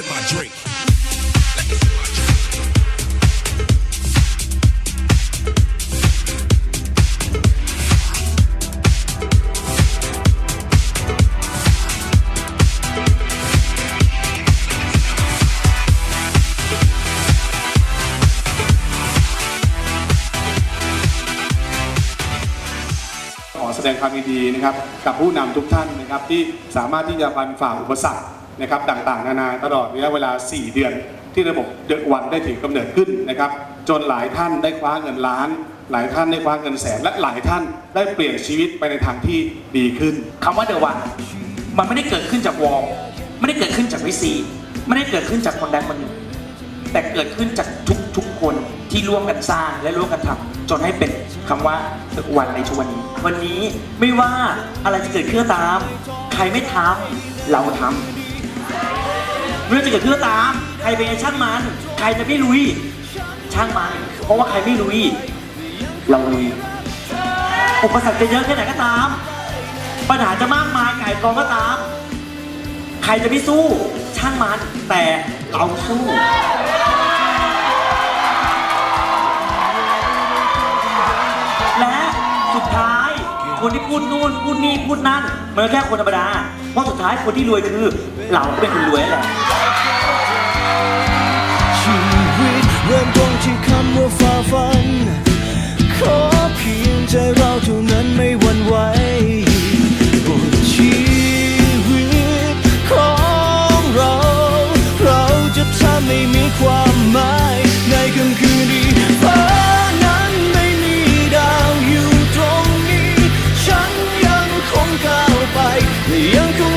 sip my drink. Let me sip my drink. ขอแสดงความยินดีนะครับกับผู้นำทุกท่านนะครับที่สามารถที่จะฟันฝ่าอุปสรรค นะครับต่างๆ นานาตลอดระยะเวลา 4 เดือน ที่ระบบเดอะวันได้ถือกำเนิดขึ้นนะครับ จนหลายท่านได้คว้าเงินล้าน หลายท่านได้คว้าเงินแสนและหลายท่านได้เปลี่ยนชีวิตไปในทางที่ดีขึ้นคำว่าเดอะวันมันไม่ได้เกิดขึ้นจากวอลไม่ได้เกิดขึ้นจากวิซีไม่ได้เกิดขึ้นจากคนใดคนหนึ่งแต่เกิดขึ้นจากทุกๆคนที่ร่วมกันสร้างและร่วมกันทำจนให้เป็นคำว่าเดอะวันในทุกวันนี้ วันนี้ไม่ว่าอะไรจะเกิดขึ้นตาม ใครไม่ทำเราทำ เรื่องจะเกิดขึ้นก็ตาม ใครเป็นไงช่างมัน ใครจะไม่ลุย ช่างมัน เพราะว่าใครไม่ลุย เราลุย อุปสรรคจะเยอะแค่ไหนก็ตาม ปัญหาจะมากมายไก่กองก็ตาม ใครจะไม่สู้ ช่างมัน แต่เราสู้และสุดท้ายคนที่พูดนู่นพูดนี่พูดนั่นมันก็แค่คนธรรมดา เพราะสุดท้ายคนที่รวยคือ เราเป็นคนรวยนั่นแหละ The uncle